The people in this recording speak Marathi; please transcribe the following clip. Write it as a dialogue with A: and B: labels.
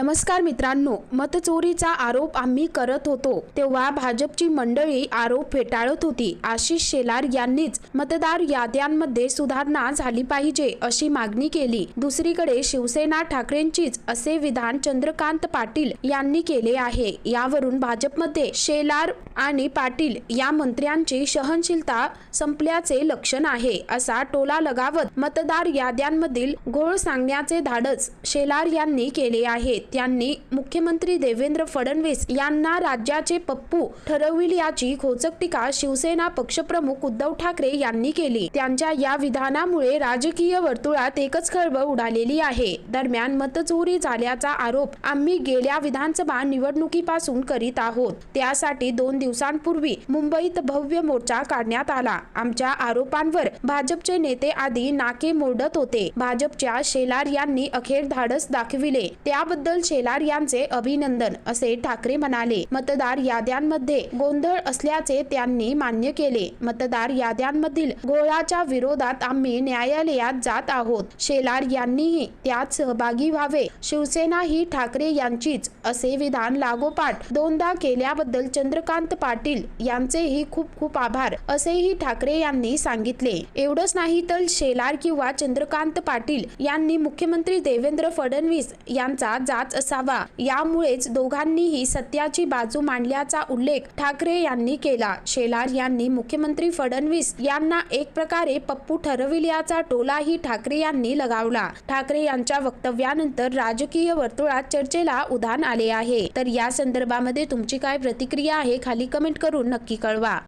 A: नमस्कार मित्रांनो मतचोरीचा आरोप आम्ही करत होतो तेव्हा भाजपची मंडळी आरोप फेटाळत होती. आशिष शेलार यांनीच मतदार याद्यांमध्ये सुधारणा झाली पाहिजे अशी मागणी केली. दुसरीकडे शिवसेना ठाकरेंचीच असे विधान चंद्रकांत पाटील यांनी केले आहे. यावरून भाजपमध्ये शेलार आणि पाटील या मंत्र्यांची सहनशीलता संपल्याचे लक्षण आहे असा टोला लगावत मतदार याद्यांमधील घोळ सांगण्याचे धाडस शेलार यांनी केले आहेत. त्यांनी मुख्यमंत्री देवेंद्र फडणवीस यांना राज्याचे पप्पू ठरविल याची खोचक टीका शिवसेना पक्षप्रमुख उद्धव ठाकरे यांनी केली. त्यांच्या या विधानामुळे राजकीय वर्तुळात एकच खळबळ उडालेली आहे. दरम्यान मतचोरी झाल्याचा आरोप आम्ही गेल्या विधानसभा निवडणुकीपासून करीत आहोत. त्यासाठी दोन दिवसांपूर्वी मुंबईत भव्य मोर्चा काढण्यात आला. आमच्या आरोपांवर भाजपचे नेते आधी नाके मोडत होते. भाजपच्या शेलार यांनी अखेर धाडस दाखविले. त्याबद्दल शेलार यांचे अभिनंदन असे ठाकरे म्हणाले. मतदार याद्यांमध्ये गोंधळ असल्याचे त्यांनी मान्य केले. मतदार याद्यांमधील गोळाच्या विरोधात आम्ही न्यायालयात जात आहोत. शेलार यांनीही त्यात सहभागी व्हावे. शिवसेना ही ठाकरे यांचीच असे विधान लागोपाठ दोनदा केल्याबद्दल चंद्रकांत पाटील यांचेही खूप खूप आभार असेही ठाकरे यांनी सांगितले. एवढंच नाही तर शेलार किंवा चंद्रकांत पाटील यांनी मुख्यमंत्री देवेंद्र फडणवीस यांचा जाच असावा. यामुळेच दोघांनीही सत्याची बाजू मांडल्याचा उल्लेख ठाकरे यांनी केला. शेलार यांनी मुख्यमंत्री फडणवीस यांना एक प्रकारे पप्पू ठरविल्याचा टोलाही ठाकरे यांनी लगावला. ठाकरे यांच्या वक्तव्यानंतर राजकीय वर्तुळात चर्चेला उधाण आले आहे. तर या संदर्भामध्ये तुमची काय प्रतिक्रिया आहे खाली कमेंट करून नक्की कळवा.